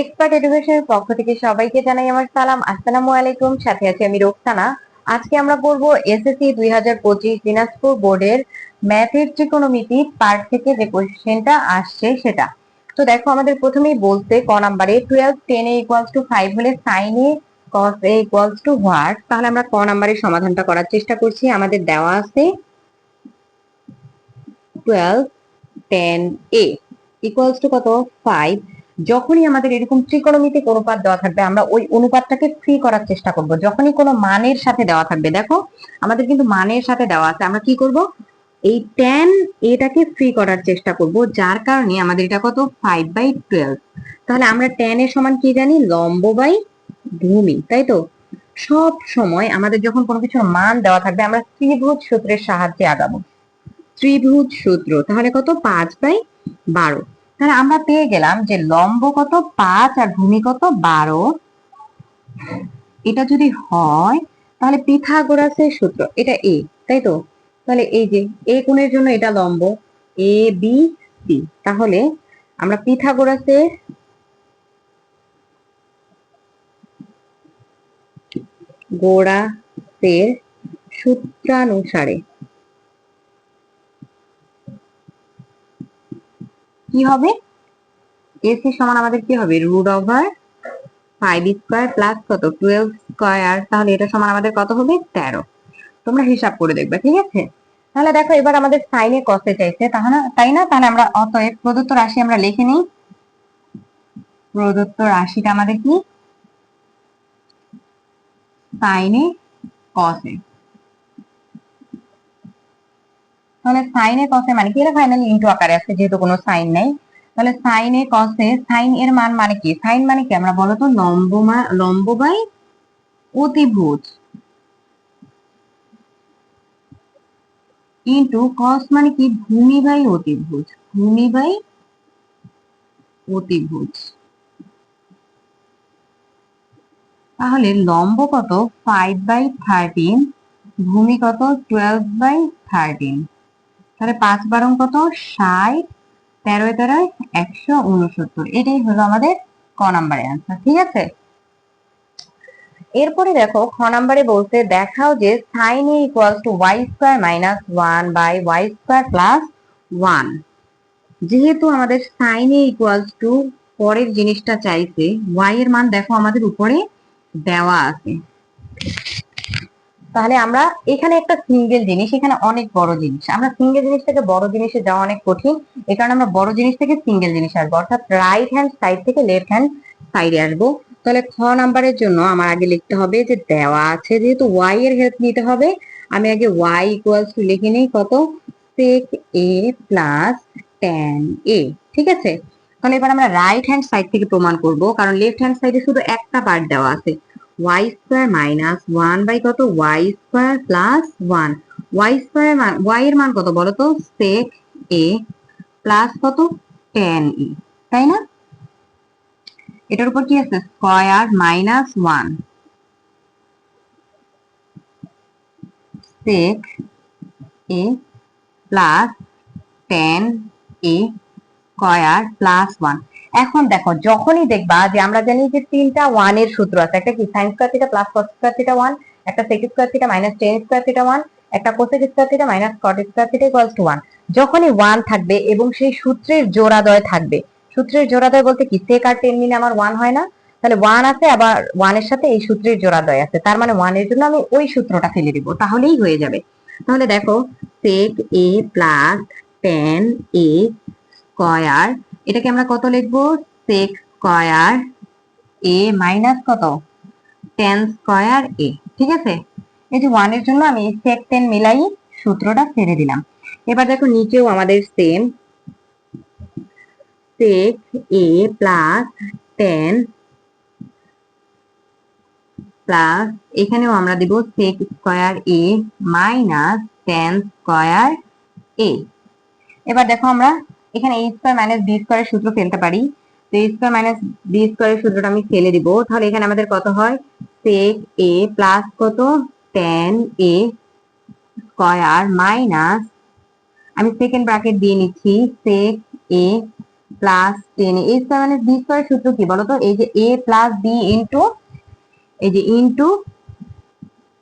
Expert এডুকেশনের পক্ষ থেকে সবাইকে জানাই আমার সালাম। আসসালামু আলাইকুম, সাথে আছি আমি রোকসানা। আজকে আমরা পড়ব এসএসসি দুই হাজার পঁচিশ দিনাজপুর বোর্ডের ম্যাথের ত্রিকোণমিতি পার্ট থেকে যে কোশ্চেনটা আসছে সেটা। তো দেখো, আমাদের প্রথমেই বলতে ক নাম্বারে twelve tan A equals to five হলে sin A cos A equals to what তাহলে আমরা ক নাম্বারের সমাধানটা করার চেষ্টা করছি। আমাদের দেওয়া আছে twelve tan A equals to কত? ফাইভ যখনই আমাদের এরকম ত্রিকোণমিতিক অনুপাত দেওয়া থাকবে, আমরা ওই অনুপাতটাকে ফ্রি করার চেষ্টা করব। যখনই কোনো মানের সাথে দেওয়া থাকবে, দেখো আমাদের কিন্তু মানের সাথে দেওয়া আছে, আমরা কি করব? এই টেন এটাকে ফ্রি করার চেষ্টা করব, যার কারণে আমাদের এটা কত? ফাইভ বাই টুয়েলভ তাহলে আমরা টেন এর সমান কি জানি? লম্ব বাই ভূমি, তাই তো? সব সময় আমাদের যখন কোনো কিছুর মান দেওয়া থাকবে, আমরা ত্রিভুজ সূত্রের সাহায্যে আগাবো। ত্রিভুজ সূত্র, তাহলে কত? পাঁচ বাই বারো। তাহলে আমরা পেয়ে গেলাম যে লম্ব কত? পাঁচ আর ভূমি কত? বারো। এটা যদি হয়, তাহলে পিথাগোরাসের সূত্র, এটা এ তাই তো? তাহলে এই যে এ কোণের জন্য এটা লম্ব এ বি সি তাহলে আমরা পিথাগোরাসের গোড়াসের সূত্রানুসারে কি হবে? এসি সমান আমাদের কি হবে? Root over five square plus কত? টুয়েলভ স্কোয়ার তাহলে এটা সমান আমাদের কত হবে? তেরো। তোমরা হিসাব করে দেখবে, ঠিক আছে? তাহলে দেখো, এবার আমাদের সাইনে কসে চাইছে। তাহলে তাই না? তাহলে আমরা অতএব প্রদত্ত রাশি আমরা লিখে নিই। প্রদত্ত রাশিটা আমাদের কি? সাইনে কসে তাহলে সাইনে কসে মানে কি? এটা ফাইনালি ইনটু আকারে আছে যেহেতু কোনো সাইন নেই। তাহলে সাইনে কসে সাইন এর মান মানে কি? সাইন মানে কি? আমরা বলতো লম্ব লম্ব বাই অতিভুজ। ইনটু কস মানে কি? ভূমি বাই অতিভুজ। ভূমি বাই অতিভুজ। তাহলে লম্ব কত? ফাইভ বাই থার্টিন ভূমি কত? টুয়েলভ বাই থার্টিন তাহলে পাঁচ বারং কত? ষাট। তেরো তেরোয় একশো উনসত্তর। এটাই হলো আমাদের ক নাম্বারের অ্যান্সার ঠিক আছে? এরপরে দেখো, খ নাম্বারে বলতে দেখাও যে sin A equals to Y square minus one by Y square plus one যেহেতু আমাদের সাইন এ ইকুয়ালস টু পরের জিনিসটা চাইছে ওয়াই এর মান দেখো আমাদের উপরে দেওয়া আছে। তাহলে আমরা এখানে একটা সিঙ্গেল জিনিস, এখানে অনেক বড় জিনিস। আমরা সিঙ্গেল জিনিস থেকে বড় জিনিসে যাওয়া অনেক কঠিন। এই কারণে আমরা বড় জিনিস থেকে সিঙ্গেল জিনিস আসব। অর্থাৎ রাইট হ্যান্ড সাইড থেকে লেফট হ্যান্ড সাইডে আসব। তাহলে খ নাম্বারের জন্য আমার আগে লিখতে হবে যে দেওয়া আছে। যেহেতু ওয়াই এর হেল্প নিতে হবে, আমি আগে ওয়াই ইকুয়ালস টু লিখে নিই কত? সেক এ প্লাস টেন এ ঠিক আছে? তাহলে এবার আমরা রাইট হ্যান্ড সাইড থেকে প্রমাণ করব। কারণ লেফট হ্যান্ড সাইডে শুধু একটা পার্ট দেওয়া আছে। Y square minus one by কত? Y square plus one Y square মান ওয়াই এর মান কত বলো তো সেক এ প্লাস কত? টেন ই তাই না? এটার উপর কি আছে? Square minus one sec A plus tan A square plus one এখন দেখো, যখনই দেখবা যে আমরা জানি যে তিনটা ওয়ানের সূত্র আছে, একটা কি sin square theta plus cos square theta one একটা sec square theta minus tan square theta one একটা cosec square theta minus cot square theta equals to one যখনই ওয়ান থাকবে এবং সেই সূত্রের জোড়াদয় থাকবে, সূত্রের জোড়াদয় বলতে কি সেক আর টেন মিলে আমার ওয়ান হয় না, তাহলে ওয়ান আছে, আবার ওয়ানের সাথে এই সূত্রের জোড়াদয় আছে, তার মানে ওয়ানের জন্য আমি ওই সূত্রটা ফেলে দিব, তাহলেই হয়ে যাবে। তাহলে দেখো sec A plus tan A square এটাকে আমরা কত লিখব? সেক স্কয়ার এ মাইনাস কত? টেন স্কয়ার এ ঠিক আছে? এই যে ওয়ানের জন্য আমি সেক টেন মিলাই সূত্রটা ছেড়ে দিলাম। এবার দেখো নিচেও আমাদের same sec A plus tan plus এখানেও আমরা দিব sec square A minus tan square A এবার দেখো আমরা এখানে এ স্কয়ার মাইনাস বি স্কয়ারের সূত্র ফেলতে পারি। তো এ স্কয়ার মাইনাস বি স্কয়ারের সূত্রটা আমি ফেলে দিব। তাহলে এখানে আমাদের কত হয়? সেক এ প্লাস কত? টেন এ স্কয়ার মাইনাস আমি সেকেন্ড ব্র্যাকেট দিয়ে নিচ্ছি sec A plus tan A square মানে বি স্কোয়ার সূত্র কি বলতো? এই যে এ প্লাস বি ইন্টু এই যে ইন্টু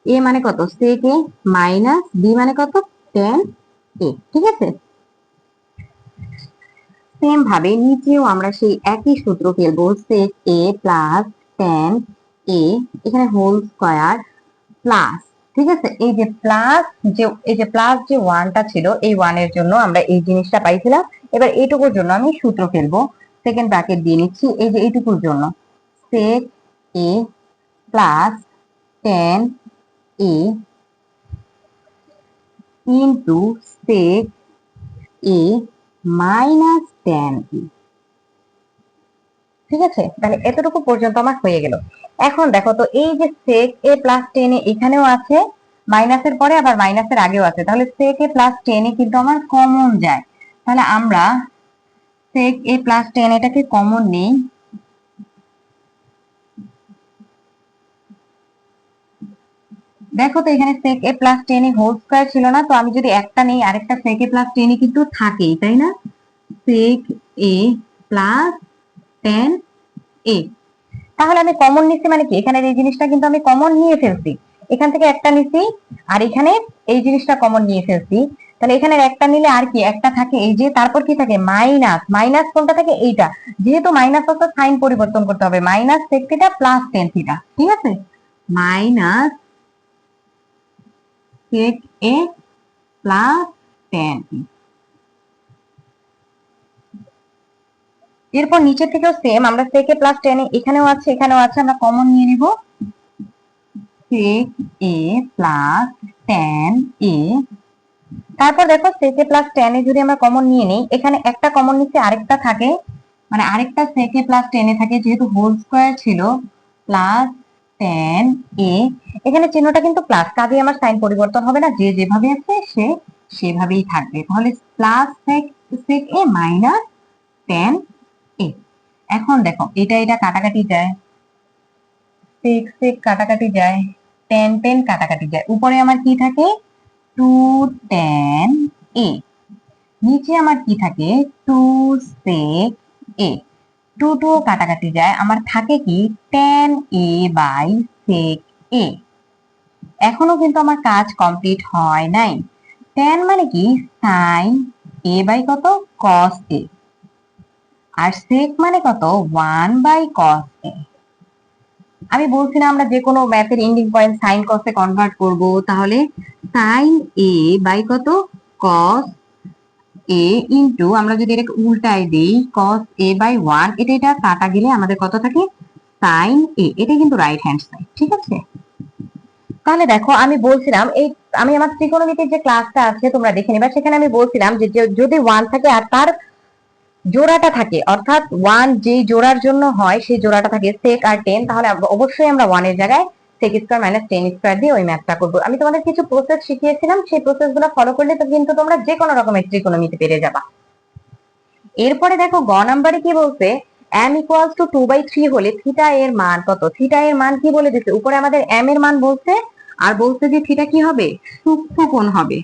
এ মানে কত? সেক এ মাইনাস বি মানে কত? টেন এ ঠিক আছে? সেম ভাবে নিচেও আমরা সেই একই সূত্র ফেলব সেক এ প্লাস টেন এ এখানে হোল স্কোয়ার প্লাস ঠিক আছে? এই যে প্লাস যে, এই যে প্লাস যে ওয়ানটা ছিল, এই ওয়ানের জন্য আমরা এই জিনিসটা পাইছিলাম। এবার এইটুকুর জন্য আমি সূত্র ফেলব। সেকেন্ড ব্র্যাকেট দিয়ে নিচ্ছি, এই যে এইটুকুর জন্য। Sec A plus tan A into sec A minus tan A ঠিক আছে? তাহলে এতটুকু পর্যন্ত আমার হয়ে গেল। এখন দেখো তো এই যে সেক এ প্লাস টেন এ এখানেও আছে মাইনাসের পরে আবার মাইনাসের আগেও আছে। তাহলে সেক এ প্লাস টেন এ কিন্তু আমার কমন যায়। তাহলে আমরা সেক এ প্লাস টেন এটাকে কমন নেই। দেখো তো এখানে sec A plus tan A whole square ছিল না, তো আমি যদি একটা নেই, আরেকটা সেক এ প্লাস টেন এ কিন্তু থাকেই, তাই না? সেক এ প্লাস টেন এ তাহলে আমি কমন নিচ্ছি মানে কি? এখানে এই জিনিসটা কিন্তু আমি কমন নিয়ে ফেলছি। এখান থেকে একটা নিচ্ছি আর এখানে এই জিনিসটা কমন নিয়ে ফেলছি। তাহলে এখানে একটা নিলে আর কি? একটা থাকে এই যে তারপর কি থাকে? মাইনাস মাইনাস কোনটা থাকে? এইটা। যেহেতু মাইনাস অর্থাৎ সাইন পরিবর্তন করতে হবে। Minus sec theta plus tan theta ঠিক আছে? Minus sec A plus tan এরপর নিচে থেকেও সেম আমরা সেক প্লাস টেন এখানেও আছে এখানেও আছে, আমরা কমন নিয়ে নিব। A plus tan A. তারপর দেখো সেকে প্লাস টেন যদি আমরা কমন নিয়ে নিই, এখানে একটা কমন নিচে আরেকটা থাকে। মানে আরেকটা সেকে প্লাস টেন থাকে, যেহেতু হোল স্কোয়ার ছিল প্লাস টেন এ। এখানে চিহ্নটা কিন্তু প্লাস কাজে আমার সাইন পরিবর্তন হবে না, যে যেভাবে আছে, সে সেভাবেই থাকবে। তাহলে plus sec sec A minus tan এখন দেখো, এটা এটা কাটাকাটি যায়। সেক সেক কাটাকাটি যায়। টেন টেন কাটাকাটি যায়। উপরে আমার কি থাকে? টু টেন এ নিচে আমার কি থাকে? Two sec A two two কাটাকাটি যায়। আমার থাকে কি? টেন এ বাই সেক এ এখনও কিন্তু আমার কাজ কমপ্লিট হয় নাই। টেন মানে কি? সাইন এ বাই কত? কস এ আর সেক মানে কত? ওয়ান বাই কস আমি বলছিলাম আমরা যে কোনো ম্যাথের এন্ডিং পয়েন্ট সাইন কসে কনভার্ট করব, তাহলে সাইন এ বাই কত? কস এ ইন্টু আমরা যদি এটাকে উল্টায় দিই কস এ বাই ওয়ান এটা এটা কাটা গেলে আমাদের কত থাকে? সাইন এ এটা কিন্তু রাইট হ্যান্ড সাইড ঠিক আছে? তাহলে দেখো, আমি বলছিলাম, এই আমি আমার ত্রিকোণমিতির যে ক্লাসটা আছে, তোমরা দেখে নিবা, সেখানে আমি বলছিলাম যে- যদি ওয়ান থাকে আর তার জোড়াটা থাকে, অর্থাৎ ওয়ান যেই জোড়ার জন্য হয়, সেই জোড়াটা থাকে সেক আর টেন তাহলে অবশ্যই আমরা ওয়ানের জায়গায় sec square minus tan square দিয়ে ওই ম্যাথটা করব। আমি তোমাদের কিছু প্রসেস শিখিয়েছিলাম, সেই প্রসেসগুলো ফলো করলে তো কিন্তু তোমরা যে কোনো রকমের ত্রিকোণমিতি পেরে যাবা। এরপরে দেখো, গ নাম্বারে কি বলছে? M equals to two by three হলে থিটা এর মান কত? থিটা এর মান কি বলে দিচ্ছে উপরে আমাদের এম এর মান বলছে, আর বলছে যে থিটা কি হবে? সূক্ষ্ম কোণ হবে।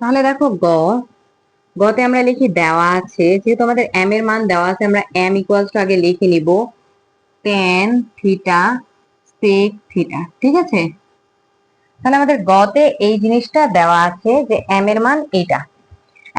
তাহলে দেখো গ, গতে আমরা লিখি দেওয়া আছে, যেহেতু আমাদের m এর মান দেওয়া আছে, আমরা m ইকুয়ালস টু আগে লিখে নিব টেন থিটা sec থিটা ঠিক আছে? তাহলে আমাদের গতে এই জিনিসটা দেওয়া আছে যে এম এর মান এটা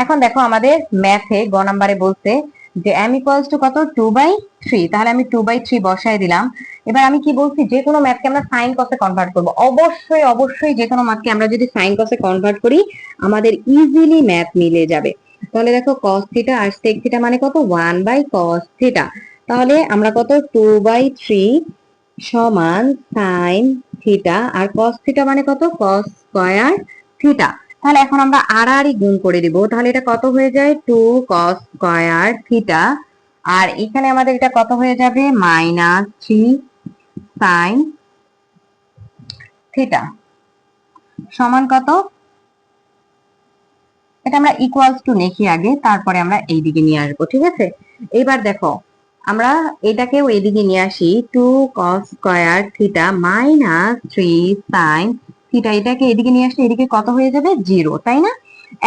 এখন দেখো আমাদের ম্যাথে গ নাম্বারে বলছে যে m ইকুয়ালস টু কত? টু বাই থ্রি তাহলে আমি টু বাই থ্রি বসায় দিলাম। এবার আমি কি বলছি? যে কোনো ম্যাথকে আমরা সাইন কসে কনভার্ট করব। অবশ্যই অবশ্যই যে কোনো ম্যাথকে আমরা যদি সাইন কসে কনভার্ট করি, আমাদের ইজিলি ম্যাথ মিলে যাবে। তাহলে দেখো cos থিটা আর sec থিটা মানে কত? ওয়ান বাই cos থিটা তাহলে আমরা কত? টু বাই থ্রি সমান সাইন থিটা আর cos থিটা মানে কত? cos স্কয়ার থিটা তাহলে এখন আমরা আড়াআড়ি গুণ করে দিব। তাহলে এটা কত হয়ে যায়? টু cos স্কয়ার থিটা আর এখানে আমাদের এটা কত হয়ে যাবে? মাইনাস থ্রি সাইন থিটা সমান কত? এটা আমরা ইকুয়ালস টু লিখি আগে, তারপরে আমরা এই দিকে নিয়ে আসব, ঠিক আছে? এইবার দেখো, আমরা এটাকেও এদিকে নিয়ে আসি। Two cos square theta minus three sin theta এটাকে এদিকে নিয়ে আসলে এদিকে কত হয়ে যাবে? জিরো, তাই না?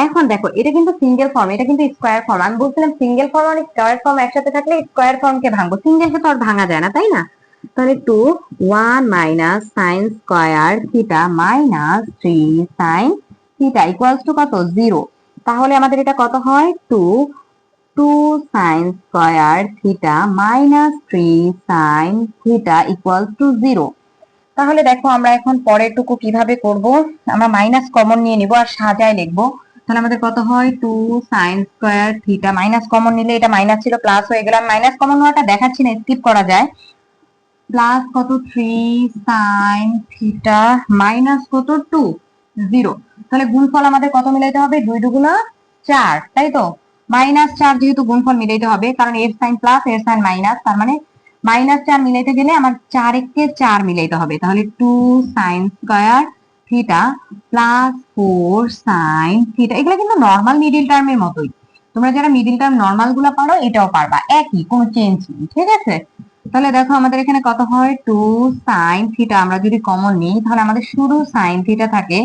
এখন দেখো, এটা কিন্তু সিঙ্গেল ফর্ম এটা কিন্তু স্কোয়ার ফর্ম আমি বলছিলাম সিঙ্গেল ফর্ম আর স্কোয়ার ফর্ম একসাথে থাকলে স্কোয়ার ফর্মকে ভাঙবো। সিঙ্গেলকে তো আর ভাঙা যায় না, তাই না? তাহলে two one minus sine square theta minus three sine theta equals to কত? জিরো তাহলে আমাদের এটা কত হয়? Two two sine square theta minus three sine theta equals to zero তাহলে দেখো আমরা এখন পরের টুকু কীভাবে করব? আমরা মাইনাস কমন নিয়ে নিব আর সাজায় লিখব। তাহলে আমাদের কত হয়? Two sine square theta minus common নিলে এটা মাইনাস ছিল প্লাস হয়ে গেল। মাইনাস কমন হওয়াটা দেখাচ্ছি না স্কিপ করা যায়। প্লাস কত? থ্রি সাইন থিটা মাইনাস কত? টু জিরো তাহলে গুণফল আমাদের কত মিলাইতে হবে? দুই দুগুণা চার, তাই তো? মাইনাস চার যেহেতু গুণফল মিলাইতে হবে, কারণ এর সাইন প্লাস এর সাইন মাইনাস তার মানে মাইনাস চার মিলাইতে গেলে আমার চার এককে চার মিলাইতে হবে। তাহলে two sine square theta plus four sine theta এগুলো কিন্তু নর্মাল মিডিল টার্মের মতোই। তোমরা যারা মিডিল টার্ম নর্মালগুলো পারো, এটাও পারবা। একই, কোনো চেঞ্জ নেই, ঠিক আছে? তাহলে দেখো আমাদের এখানে কত হয়? টু সাইন থিটা আমরা যদি কমন নিই, তাহলে আমাদের শুরু সাইন থিটা থাকে।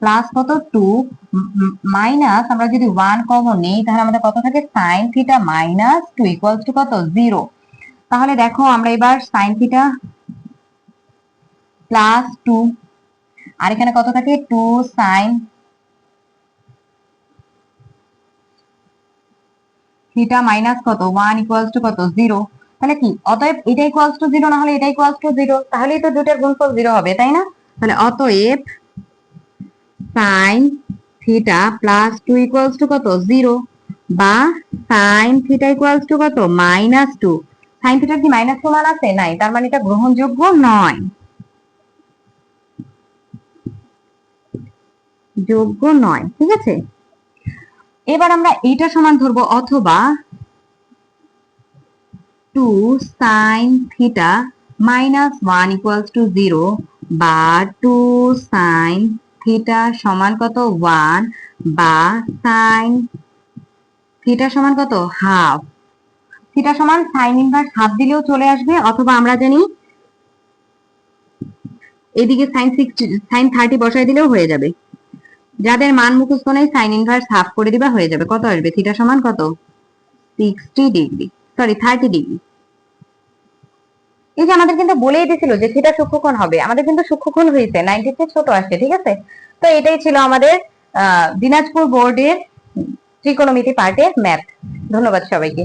প্লাস কত? টু মাইনাস আমরা যদি ওয়ান কমন নিই, তাহলে আমাদের কত থাকে? Sine theta minus two equals to কত? জিরো তাহলে দেখো আমরা এবার সাইন থিটা প্লাস টু আর এখানে কত থাকে? টু সাইন থিটা মাইনাস কত? ওয়ান ইকুয়ালস টু কত? জিরো তাহলে কি? অতএব এটা ইকুয়ালস টু জিরো না হলে এটা ইকুয়ালস টু জিরো তাহলেই তো দুটোর গুণফল জিরো হবে, তাই না? তাহলে অতএব sine theta plus two equals to কত? জিরো বা সাইন থিটা ইকুয়ালস টু কত? মাইনাস টু সাইন থিটার কি মাইনাস প্রমাণ আছে? নাই, তার মানে এটা গ্রহণযোগ্য নয়। যোগ্য নয়, ঠিক আছে? এবার আমরা এইটা সমান ধরবো অথবা two sine theta minus one equals to zero বা টু সাইন থিটা সমান কত? ওয়ান বা সাইন থিটা সমান কত? হাফ থিটা সমান সাইন ইনভার্স হাফ দিলেও চলে আসবে অথবা আমরা জানি এদিকে সাইন সিক্সটি সাইন থার্টি বসাই দিলেও হয়ে যাবে। যাদের মান মুখস্থ নেই সাইন ইনভার্স হাফ করে দিবা হয়ে যাবে। কত আসবে? থিটা সমান কত? Sixty degree sorry thirty degree এই যে আমাদের কিন্তু বলেই দিছিল যে থিটা সূক্ষ্মকোণ হবে। আমাদের কিন্তু সূক্ষ্মকোণ হয়েছে নাইনটি থেকে ছোট আসছে ঠিক আছে? তো এটাই ছিল আমাদের আহ, দিনাজপুর বোর্ডের ত্রিকোণমিতি পার্টের ম্যাথ ধন্যবাদ সবাইকে।